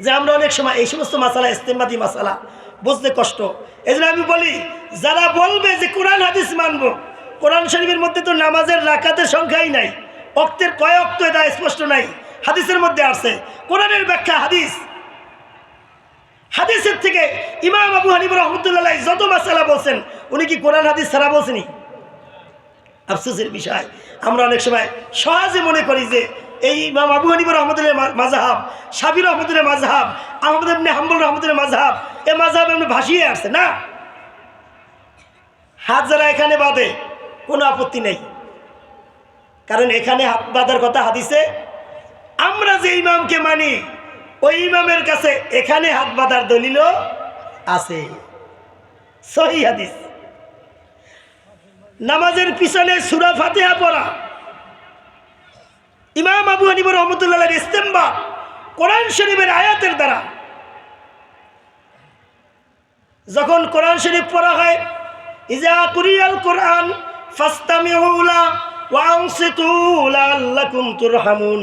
যে আমরা অনেক সময় এই সমস্ত মাসালা, ইস্তেমাদি মাসালা বুঝতে কষ্ট। এই আমি বলি, যারা বলবে যে কোরআন, হাদিস মানবো, কোরআন শরীফের মধ্যে তো নামাজের রাকাতের সংখ্যাই নাই অক্তের কয় অক্ত এটা স্পষ্ট নাই, হাদিসের মধ্যে আছে কোরআনের ব্যাখ্যা হাদিস। হাদিসের থেকে ইমাম আবু হানিব রহমতুল্লাহ যত মাসালা বলছেন, উনি কি কোরআন, হাদিস ছাড়া বলছেনি আফসোসের বিষয়। আমরা অনেক সময় সহজে মনে করি যে এই আবু হানিবুর রহমতুল্লাহ মাজাহাব সাবির রহমতুল্লাহ মাজাহাব আহমদ এমনি হাম্বুল রহমতুল্লাহ মাজাহাব এ মাজাহাব এমনি ভাসিয়ে আসছে, না? হাত যারা এখানে বাঁধে, কোনো আপত্তি নেই। কারণ এখানে হাত বাঁধার কথা হাদিসে, আমরা যে ইমামকে মানি, ওই ইমামের কাছে এখানে হাত বাঁধার দলিল আছে। সহি হাদিস। নামাজের পিছনে সুরা ফাতেহা পড়া ইমাম আবু হানিবুর রহমতুল্লাহ ইস্তেম্বা কোরআন শরীফের আয়াতের দ্বারা যখন কোরআন শরীফ পড়া হয়, ইজা কুরিয়াল কোরআন ফাস্তামিউলা ওয়াংসিতু লাআল্লাকুম তুরহামুন।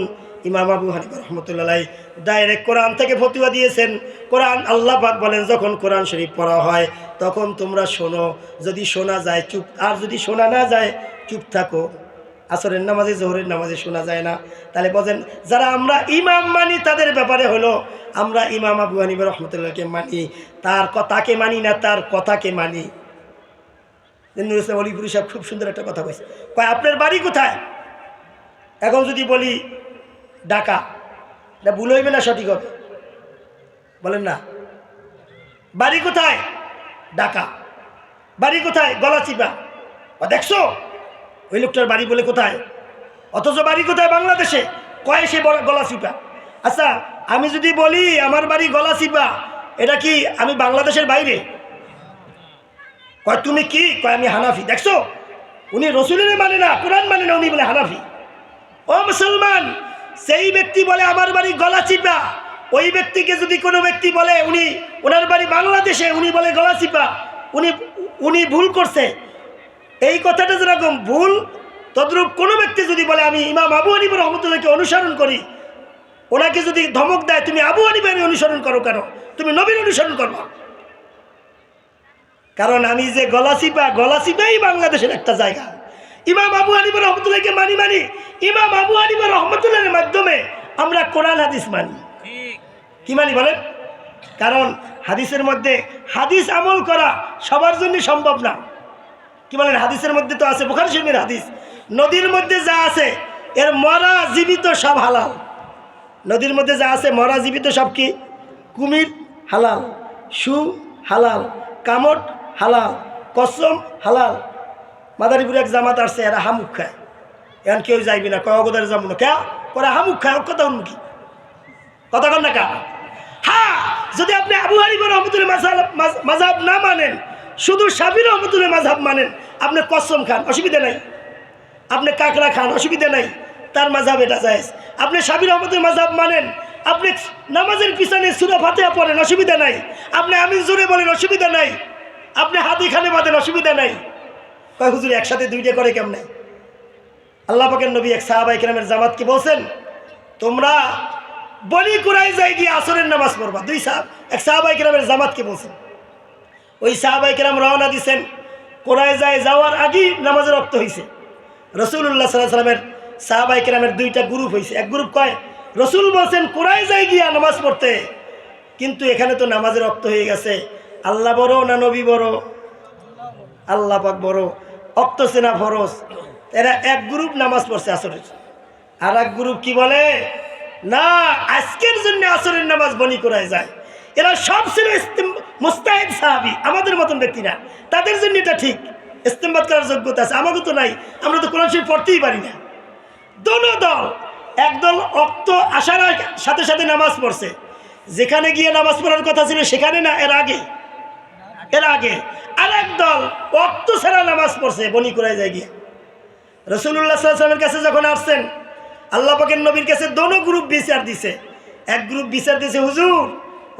ইমাম আবু হানিফা রহমতুল্লাহ ডাইরেক্ট কোরআন থেকে ফতুয়া দিয়েছেন। কোরআন আল্লাহ পাক বলেন, যখন কোরআন শরীফ পড়া হয়, তখন তোমরা শোনো, যদি শোনা যায়, চুপ আর যদি শোনা না যায়, চুপ থাকো। আসরের নামাজে, জোহরের নামাজে শোনা যায় না। তাহলে বলেন, যারা আমরা ইমাম মানি, তাদের ব্যাপারে হলো, আমরা ইমাম আবু হানিফা রহমতুল্লাহকে মানি, তার কথাকে মানি না, তার কথাকে মানি। অলিপুরি সাহেব খুব সুন্দর একটা কথা কয়েছে কয়, আপনার বাড়ি কোথায়? এখন যদি বলি, ঢাকা। এটা ভুল হইবে না সঠিক হবে? বলেন না। বাড়ি কোথায়? ঢাকা। বাড়ি কোথায়? গলাচিপা ও, দেখছ? ওই লোকটার বাড়ি বলে কোথায়? অথচ বাড়ি কোথায়? বাংলাদেশে। কয় সে বড় গলাচিপা আচ্ছা আমি যদি বলি আমার বাড়ি গলাচিপা এটা কি আমি বাংলাদেশের বাইরে? কয়, তুমি কি? কয়, আমি হানাফি। দেখছ? উনি রসুলের মানে না, কোরআন মানে না, উনি বলে হানাফি। ও মুসলমান, সেই ব্যক্তি বলে আমার বাড়ি গলা চিপা ওই ব্যক্তিকে যদি কোনো ব্যক্তি বলে উনি, ওনার বাড়ি বাংলাদেশে, উনি বলে গলা চিপা উনি উনি ভুল করছে। এই কথাটা যেরকম ভুল তদ্রূপ কোনো ব্যক্তি যদি বলে আমি ইমাম আবু হানিফ রহমতুল্লাহকে অনুসরণ করি। ওনাকে যদি ধমক দেয় তুমি আবু হানিফের অনুসরণ করো কেন? তুমি নবীর অনুসরণ করবা কারণ আমি যে গলাচিপা গলাচিপাই বাংলাদেশের একটা জায়গা। ইমাম আবু হানিফা রহমতুল্লাহকে মানি মানি। ইমাম আবু হানিফা রহমতুল্লাহের মাধ্যমে আমরা কোরআন হাদিস মানি। কি মানি বলেন? কারণ হাদিসের মধ্যে হাদিস আমল করা সবার জন্য সম্ভব না। কি বলেন, হাদিসের মধ্যে তো আছে, বোখারি শরীফের হাদিস। নদীর মধ্যে যা আছে, এর মরা জীবিত সব হালাল। নদীর মধ্যে যা আছে, মরা জীবিত সব কি? কুমির হালাল, সু হালাল, কামট হালাল, কসম হালাল। মাদারীপুর এক জামাত আসছে, এরা হামুক খায়। এখন কেউ যাইবি না, কয় অগদারে যাব না। কে ওরা হামুক খায় কথা উন্মুখী কথা কন না কা হ্যাঁ যদি আপনি আবু হারিব রহমতুল্লাহ মাঝাব না মানেন শুধু সাবির রহমতুল্লাহ মাঝাব মানেন। আপনি কসম খান, অসুবিধা নাই। আপনি কাকড়া খান, অসুবিধা নাই। তার মাঝাব এটা যায় আপনি সাবির রহমতুল্লাহ মাঝাব মানেন, আপনি নামাজের পিছনে সুরা ফাতেহা পড়েন, অসুবিধা নাই। আপনি আমি জোরে বলেন, অসুবিধা নাই। আপনি হাতি খানে বাঁধেন, অসুবিধা নাই। কয় হুজুর, একসাথে দুইটা করে কেমনে? আল্লাহ পাকের নবী এক সাহাবাই কেরামের জামাতকে বলছেন? তোমরা বলি কুরাই যাই গিয়ে আসরের নামাজ পড়বা। দুই সাহাব এক সাহাবাই কেরামের জামাতকে বলছেন? ওই সাহাবাই কেরাম রওনা দিছেন। কোরআয় যায় যাওয়ার আগেই নামাজের রক্ত হয়েছে রসুল্লাহ সাল্লাহ সাল্লামের সাহাবাই কেরামের দুইটা গ্রুপ হয়েছে এক গ্রুপ কয়, রসুল বলছেন কোরআয় যায় গিয়া নামাজ পড়তে। কিন্তু এখানে তো নামাজের রক্ত হয়ে গেছে। আল্লাহ বড় না নবী বড়? আল্লাহ পাক বড়। অক্ত সেনা ফরজ? এরা এক গ্রুপ নামাজ পড়ছে আসরের। আর এক গ্রুপ কি বলে, না, আজকের জন্য আসরের নামাজ বনি করায় যায় এরা সব ছিল মুস্তাহিদ সাহাবি, আমাদের মতন ব্যক্তি না তাদের জন্য এটা ঠিক। ইস্তেমবাদ করার যোগ্যতা আছে। আমাদের তো নাই। আমরা তো কোরআন শরীফ পড়তেই পারি না। দোনো দল একদল অক্ত আসার সাথে সাথে নামাজ পড়ছে। যেখানে গিয়ে নামাজ পড়ার কথা ছিল সেখানে না, এর আগে। এর আগে। আর এক দল অক্ত ছাড়া নামাজ পড়ছে, বনি করে যায় গিয়ে রসুল্লাহ সাল্লামের কাছে যখন আসছেন, আল্লাহ পাকের নবীর কাছে দোনো গ্রুপ বিচার দিছে। এক গ্রুপ বিচার দিছে, হুজুর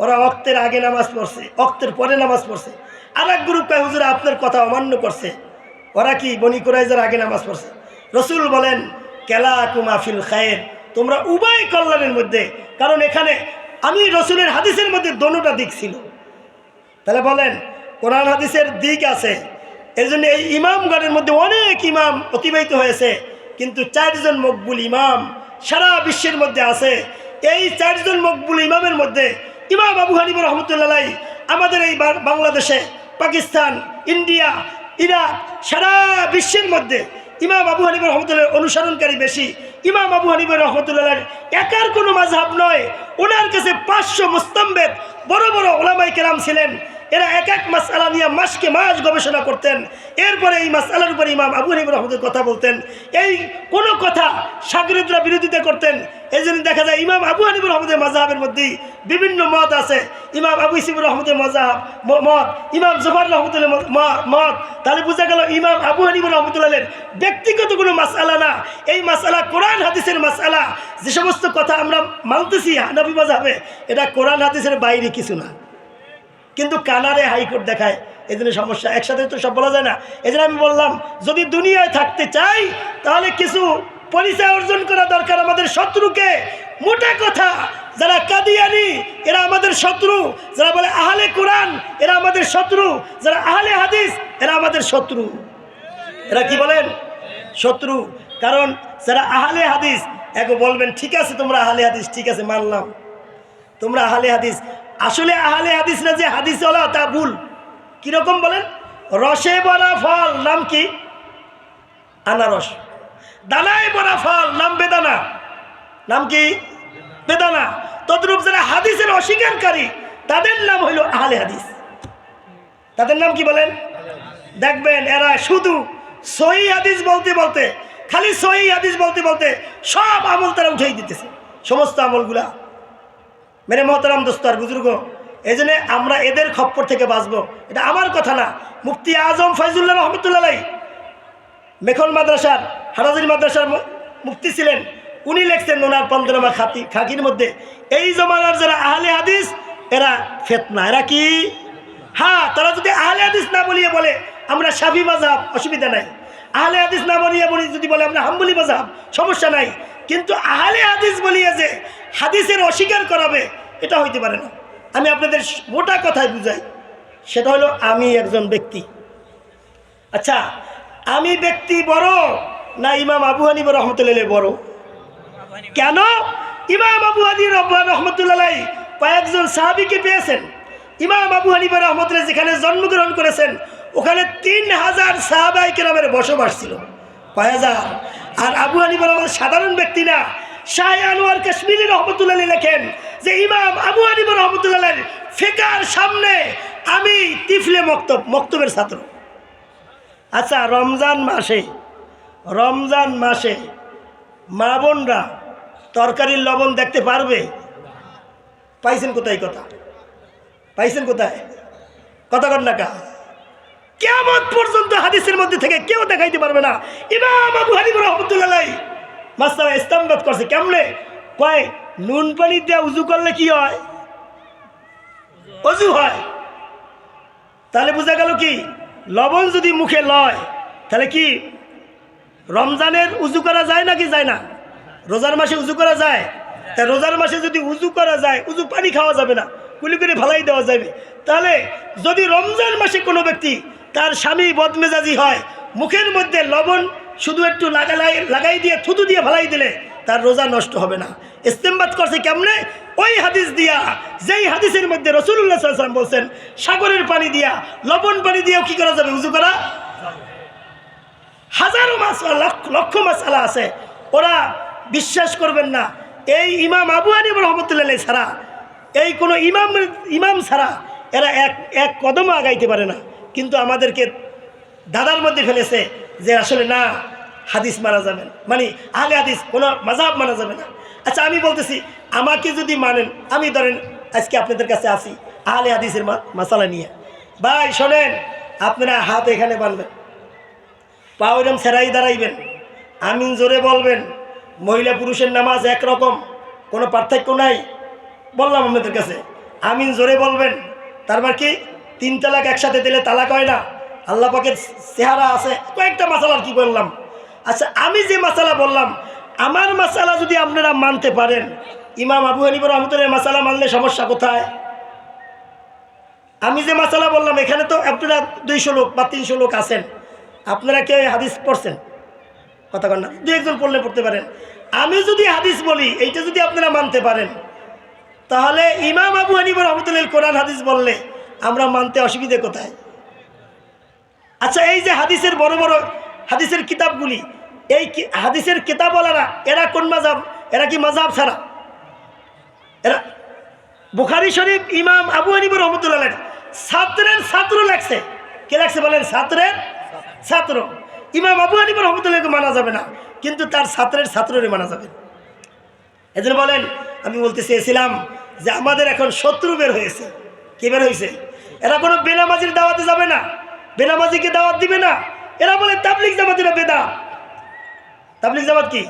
ওরা অক্তের আগে নামাজ পড়ছে, অক্তের পরে নামাজ পড়ছে। আর এক গ্রুপ কয়, হুজুর, আপনার কথা অমান্য করছে। ওরা কি, বনি কুরাইজার আগে নামাজ পড়ছে? রসুল বলেন, কেলা কুমাফিল খায়ের। তোমরা উভয় কল্যাণের মধ্যে, কারণ এখানে আমি রসুলের হাদিসের মধ্যে দোনোটা দিক ছিল। তাহলে বলেন, কোরআন হাদিসের দিক আছে। এর জন্য এই ইমামগণের মধ্যে অনেক ইমাম অতিবাহিত হয়েছে, কিন্তু চারজন মকবুল ইমাম সারা বিশ্বের মধ্যে আছে। এই চারজন মকবুল ইমামের মধ্যে ইমাম আবু হানিফ রহমতুল্লাহ আমাদের এই বাংলাদেশে, পাকিস্তান, ইন্ডিয়া, ইরাক, সারা বিশ্বের মধ্যে ইমাম আবু হানিফ রহমতুল্লাহ অনুসরণকারী বেশি। ইমাম আবু হানিফ রহমতুল্লাহ একার কোনো মাঝহাব নয়। ওনার কাছে পাঁচশো মুস্তম্বেদ বড় বড় ওলামাই কেরাম ছিলেন। এরা এক এক মাসালা নিয়ে মাসকে মাস গবেষণা করতেন। এরপরে এই মাসালার উপরে ইমাম আবু হানিফ রহমতের কথা বলতেন। এই কোনো কথা সাগরিদরা বিরোধিতা করতেন। এই জন্য দেখা যায় ইমাম আবু হানিফ রহমদের মাজাহাবের মধ্যেই বিভিন্ন মত আছে। ইমাম আবু ইসিবুর রহমতের মজাহাব ম- মত। ইমাম জফর রহমতুল্লাহ মত তাহলে বোঝা গেল ইমাম আবু হানিফ রহমতুল্লাহের ব্যক্তিগত কোনো মাসালা না। এই মাসালা কোরআন, হাদিসের মাসালা। যে সমস্ত কথা আমরা মানতেছি হানাবি মাজাবে এটা কোরআন, হাদিসের বাইরে কিছু না। কিন্তু কানারে হাইকোর্ট দেখায়, এই জন্য সমস্যা। একসাথে তো সব বলা যায় না। এই আমি বললাম, যদি দুনিয়ায় থাকতে চাই, তাহলে কিছু পরিচয় অর্জন করা দরকার আমাদের শত্রুকে। মোটা কথা যারা কাদিয়ানি, এরা আমাদের শত্রু। যারা বলে আহলে কোরআন, এরা আমাদের শত্রু। যারা আহলে হাদিস, এরা আমাদের শত্রু। এরা কি বলেন? শত্রু। কারণ যারা আহলে হাদিস এক বলবেন, ঠিক আছে, তোমরা আহলে হাদিস, ঠিক আছে, মানলাম। তোমরা আহলে হাদিস। আসলে আহলে হাদিস না যে হাদিস হলো তা ভুল। কীরকম বলেন? রসে বরা ফল, নাম কি? আনারস। দানায় বরা ফল, নাম বেদানা। নাম কি? বেদানা। তদ্রূপ যারা হাদিসের অস্বীকারী, তাদের নাম হইল আহলে হাদিস। তাদের নাম কি বলেন? দেখবেন এরা শুধু সহি হাদিস বলতে বলতে, খালি সহি হাদিস বলতে বলতে সব আমল তারা উঠেই দিতেছে। সমস্ত আমলগুলা। মেরে মহতারাম দোস্তার বুজুর্গ এই আমরা এদের খপ্পর থেকে বাঁচবো। এটা আমার কথা না। মুফতি আজম ফয়জুল্লাহ রহমতুল্লাহ মেখল মাদ্রাসার, হারাজির মাদ্রাসার মু- মুফতি ছিলেন। উনি লেখছেন ওনার পন্দরমা খাতি খাকির মধ্যে, এই জমানার যারা আহলে হাদিস, এরা ফেতনা। এরা কি? হ্যাঁ তারা যদি আহলে হাদিস না বলিয়ে বলে, আমরা সাফি মাজাব অসুবিধা নাই। আহলে হাদিস না বলিয়ে বলি যদি বলে, আমরা হাম্বলি মাজাব সমস্যা নাই। কিন্তু আহলে হাদিস বলিয়ে যে হাদিসের অস্বীকার করাবে, এটা হইতে পারে না। আমি আপনাদের মোটা কথায় বুঝাই, সেটা হলো আমি একজন ব্যক্তি। আচ্ছা আমি ব্যক্তি বড় না ইমাম আবু হানিফ রহমতুল্লাহ বড়? কেন? ইমাম আবু হানিফ রহমতুল্লাহ কয়েকজন সাহাবিকে পেয়েছেন। ইমাম আবু হানিফ রহমতুল্লাহ যেখানে জন্মগ্রহণ করেছেন, ওখানে তিন হাজার সাহাবাই কেরামের বসবাস ছিল। কয় আর আবু হানিফ রহমত সাধারণ ব্যক্তি না। শাহ আনোয়ার কাশ্মীরি রহমতুল্লাহ লেখেন যে ইমাম আবু হানিফ রহমতুল্লাহ ফেকার সামনে আমি তিফলে মক্তব মক্তবের ছাত্র। আচ্ছা রমজান মাসে রমজান মাসে মা বোনরা তরকারির লবণ দেখতে পারবে? পাইছেন কোথায় কথা? পাইছেন কোথায়? কথা কর না কা। কেমন পর্যন্ত হাদিসের মধ্যে থেকে কেউ দেখাইতে পারবে না। ইমাম আবু হানিফ রহমতুল্লাহ মাস্টার ইস্তামবাদ করছে কেমনে? কয়, নুন পানি দিয়ে উজু করলে কি হয়? অজু হয়। তাহলে বোঝা গেল কি? লবণ যদি মুখে লয়, তাহলে কি রমজানের উজু করা যায় নাকি যায় না? রোজার মাসে উজু করা যায়। তা রোজার মাসে যদি উজু করা যায়, উজু পানি খাওয়া যাবে না, কুলি করে ভালাই দেওয়া যাবে। তাহলে যদি রমজান মাসে কোনো ব্যক্তি তার স্বামী বদমেজাজি হয়, মুখের মধ্যে লবণ শুধু একটু লাগালাই লাগাই দিয়ে থুতু দিয়ে ভালাই দিলে তার রোজা নষ্ট হবে না। ইস্তেমবাদ করছে কেমনে? ওই হাদিস দিয়া, যেই হাদিসের মধ্যে রসুল্লাহ সাল্লাম বলছেন, সাগরের পানি দিয়া, লবণ পানি দিয়েও কি করা যাবে? উজু করা? হাজারো মাস লক্ষ লক্ষ মাসালা আছে। ওরা বিশ্বাস করবেন না। এই ইমাম আবু হানিফ রহমতুল্লাহ ছাড়া, এই কোনো ইমাম ইমাম ছাড়া এরা এক এক কদম আগাইতে পারে না। কিন্তু আমাদেরকে দাদার মধ্যে ফেলেছে যে আসলে না, হাদিস মানা যাবে না। মানে আহলে হাদিস কোনো মাজাব মানা যাবে না। আচ্ছা আমি বলতেছি, আমাকে যদি মানেন, আমি ধরেন আজকে আপনাদের কাছে আসি আহলে হাদিসের মা- মাসালা নিয়ে। ভাই, শোনেন, আপনারা হাত এখানে বানবেন পা সেরাই দাঁড়াইবেন। আমিন জোরে বলবেন। মহিলা পুরুষের নামাজ একরকম, কোনো পার্থক্য নাই। বললাম আপনাদের কাছে, আমিন জোরে বলবেন। তারপর কি? তিন তালাক একসাথে দিলে তালাক হয় না। আল্লাহ পাকের চেহারা আছে। কয়েকটা মাসালার কি বললাম। আচ্ছা আমি যে মাসালা বললাম, আমার মাসালা যদি আপনারা মানতে পারেন, ইমাম আবু হানিফা রহমতুল্লাহ মাসালা মানলে সমস্যা কোথায়? আমি যে মাসালা বললাম, এখানে তো আপনারা দুইশো লোক বা তিনশো লোক আছেন। আপনারা কে হাদিস পড়ছেন? কথা কন না। দু একজন পড়লে পড়তে পারেন। আমি যদি হাদিস বলি, এইটা যদি আপনারা মানতে পারেন, তাহলে ইমাম আবু হানিফা রহমতুল্লাহ কোরআন হাদিস বললে আমরা মানতে অসুবিধে কোথায়? আচ্ছা এই যে হাদিসের বড় বড় হাদিসের কিতাবগুলি, এই হাদিসের কিতাবওয়ালারা, এরা কোন মাজাব এরা কি মাজাব ছাড়া? এরা বুখারি শরীফ ইমাম আবু হানিফা রহমতুল্লাহ ছাত্রের ছাত্র লাগছে কে লাগছে বলেন? ছাত্রের ছাত্র। ইমাম আবু হানিফা রহমতুল্লাহকে মানা যাবে না, কিন্তু তার ছাত্রের ছাত্ররে মানা যাবে। এজন্য বলেন, আমি বলতে চেয়েছিলাম যে আমাদের এখন শত্রু বের হয়েছে। কি বের হয়েছে? এরা কোনো বেনামাজির দাওয়াতে যাবে না, বেনামাজিকে দাওয়াত দিবে না। এরা বলে তাবলিক জামাতিরা বেদাত। তাবলিক জামাত কি?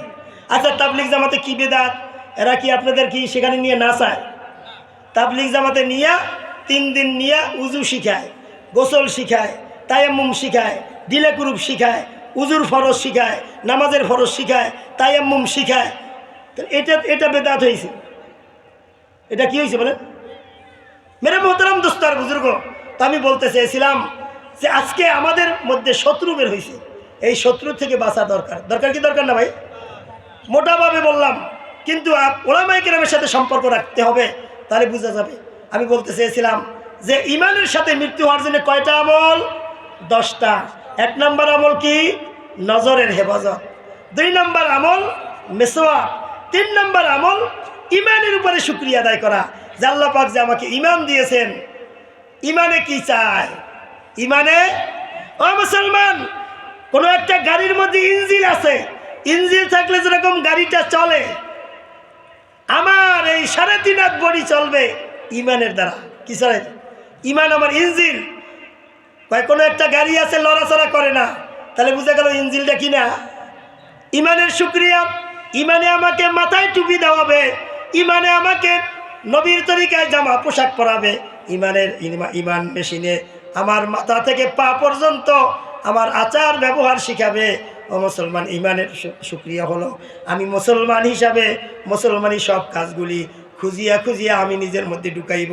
আচ্ছা তাবলিক জামাতে কি বেদাত? এরা কি আপনাদের কি সেখানে নিয়ে নাচায় তাবলিক জামাতে নিয়ে, তিন দিন নিয়ে উজু শিখায়, গোসল শিখায়, তায়াম্মুম শিখায় দিলে কুরুপ শিখায়, উজুর ফরজ শিখায়, নামাজের ফরজ শিখায়, তায়াম্মুম শিখায়। এটা এটা বেদাত হয়েছে এটা কি হয়েছে বলেন? মেরে মোহতারাম দোস্তার বুজুর্গ, তা আমি বলতে চেয়েছিলাম যে আজকে আমাদের মধ্যে শত্রু বের হয়েছে এই শত্রু থেকে বাঁচা দরকার। দরকার কি দরকার না ভাই? মোটাভাবে বললাম, কিন্তু ওলামাই কেরামের সাথে সম্পর্ক রাখতে হবে, তাহলে বোঝা যাবে। আমি বলতে চেয়েছিলাম যে ইমানের সাথে মৃত্যু হওয়ার জন্য কয়টা আমল? দশটা। এক নম্বর আমল কি? নজরের হেফাজত। দুই নম্বর আমল মেসোয়া তিন নম্বর আমল ইমানের উপরে শুক্রিয়া আদায় করা। আল্লাহ পাক যে আমাকে ইমান দিয়েছেন ইমানে কি চায়? ইমানে ও মুসলমান, কোনো একটা গাড়ির মধ্যে ইঞ্জিন আছে। ইঞ্জিন থাকলে যেরকম গাড়িটা চলে, আমার এই সাড়ে তিন হাত বডি চলবে ইমানের দ্বারা। কি চলে ইমান আমার ইঞ্জিল কয়, কোনো একটা গাড়ি আছে, লড়াচড়া করে না। তাহলে বুঝে গেল ইঞ্জিলটা কি না ইমানের শুক্রিয়া। ইমানে আমাকে মাথায় টুপি দেওয়াবে। ইমানে আমাকে নবীর তরিকায় জামা পোশাক পরাবে। ইমানের ইমান মেশিনে আমার মাথা থেকে পা পর্যন্ত আমার আচার ব্যবহার শিখাবে। ও মুসলমান, ইমানের শুক্রিয়া হলো আমি মুসলমান হিসাবে মুসলমানি সব কাজগুলি খুঁজিয়া খুঁজিয়া আমি নিজের মধ্যে ঢুকাইব।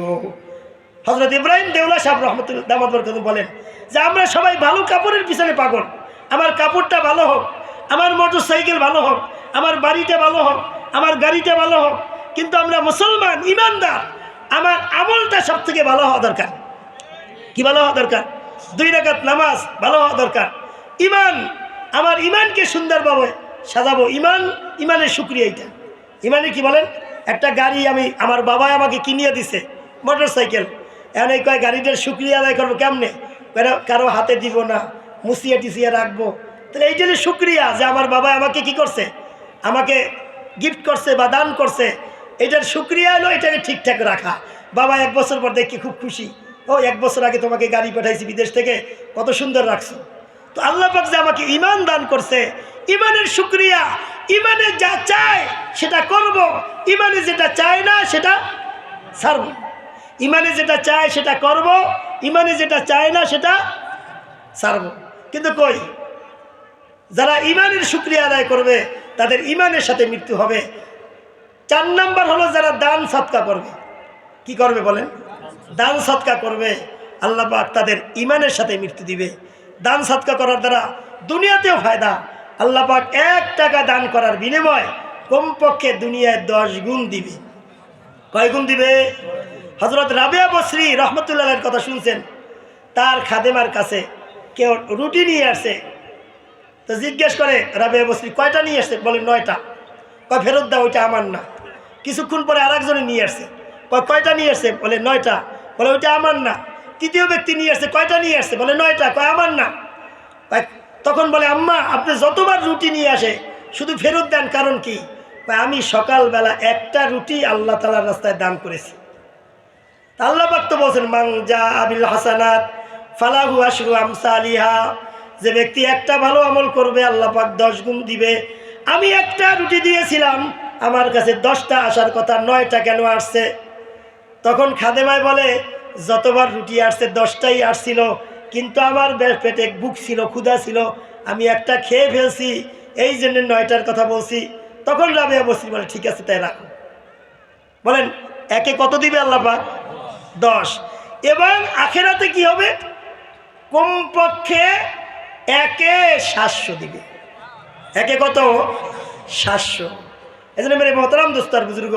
হজরত ইব্রাহিম দেউলা সাহেব রহমতুল্লাহ দামাদ বলেন যে আমরা সবাই ভালো কাপড়ের পিছনে পাগল। আমার কাপড়টা ভালো হোক, আমার মোটর সাইকেল ভালো হোক, আমার বাড়িটা ভালো হোক, আমার গাড়িটা ভালো হোক, কিন্তু আমরা মুসলমান, ইমানদার, আমার আমলটা সব থেকে ভালো হওয়া দরকার। কি ভালো হওয়া দরকার? দুই রাকাত নামাজ ভালো হওয়া দরকার। ইমান, আমার ইমানকে সুন্দরভাবে সাজাবো। ইমান, ইমানের সুক্রিয়া এটা ইমানে কি বলেন? একটা গাড়ি আমি, আমার বাবা আমাকে কিনিয়ে দিছে মোটর সাইকেল এখন এই কয় গাড়িটার সুক্রিয়া আদায় করব কেমনে? কারো- হাতে দিব না, মুছিয়ে টিসিয়া রাখব। তাহলে এই জন্য সুক্রিয়া যে আমার বাবা আমাকে কি করছে? আমাকে গিফট করছে বা দান করছে। এটার সুক্রিয়া হলো এটাকে ঠিকঠাক রাখা। বাবা এক বছর পর দেখি খুব খুশি। ও, এক বছর আগে তোমাকে গাড়ি পাঠাইছি বিদেশ থেকে, কত সুন্দর রাখছো। তো আল্লাহ পাক যে আমাকে ইমান দান করছে ইমানের শুক্রিয়া ইমানে যা চায় সেটা করব। ইমানে যেটা চায় না সেটা ছাড়ব। ইমানে যেটা চায় সেটা করব। ইমানে যেটা চায় না, সেটা ছাড়ব। কিন্তু কই? যারা ইমানের শুক্রিয়া আদায় করবে, তাদের ইমানের সাথে মৃত্যু হবে। চার নাম্বার হলো যারা দান সৎকা করবে। কি করবে বলেন? দান সৎকা করবে। আল্লাহ পাক তাদের ইমানের সাথে মৃত্যু দিবে। দান সৎকা করার দ্বারা দুনিয়াতেও ফায়দা। আল্লাহ পাক এক টাকা দান করার বিনিময় কমপক্ষে দুনিয়ায় দশ গুণ দিবে। কয় গুণ দিবে? হজরত রাবিয়া বসরি রহমতুল্লাহের কথা শুনছেন। তার খাদেমার কাছে কেউ রুটি নিয়ে আসে। তো জিজ্ঞেস করে, রাবিয়া বসরি, কয়টা নিয়ে আসছে? বলে, নয়টা। কয়, ফেরত দাও, ওইটা আমার না। কিছুক্ষণ পরে আর একজনে নিয়ে আসছে কয়, কয়টা নিয়ে আসছে? বলে, নয়টা। বলে, ওইটা আমার না। তৃতীয় ব্যক্তি নিয়ে আসছে, কয়টা নিয়ে আসছে? বলে, নয়টা। কয়, আমার না। তখন বলে, আম্মা, আপনি যতবার রুটি নিয়ে আসে, শুধু ফেরত দেন কারণ কি? আমি সকালবেলা একটা রুটি আল্লাহ তালার রাস্তায় দান করেছি। আল্লাহ পাক তো বলছেন মাংজা আবিল হাসানাত ফালাহু আশরু আমসা আলিহা যে ব্যক্তি একটা ভালো আমল করবে আল্লাহ পাক দশ গুণ দিবে। আমি একটা রুটি দিয়েছিলাম, আমার কাছে দশটা আসার কথা, নয়টা কেন আসছে? তখন খাদেমায় বলে, যতবার রুটি আসছে, দশটাই আসছিল, কিন্তু আমার পেটে বুক ছিল, ক্ষুধা ছিল, আমি একটা খেয়ে ফেলছি, এই জন্য নয়টার কথা বলছি। তখন রাবেয়া বসি বলে, ঠিক আছে, তাই রাখো। বলেন, একে কত দিবে আল্লাহ পাক দশ। এবং আখেরাতে কি হবে? কমপক্ষে একে সাতশো দিবে। একে কত? সাতশো। এই জন্য মেরে মহতারাম দোস্তার বুজুর্গ।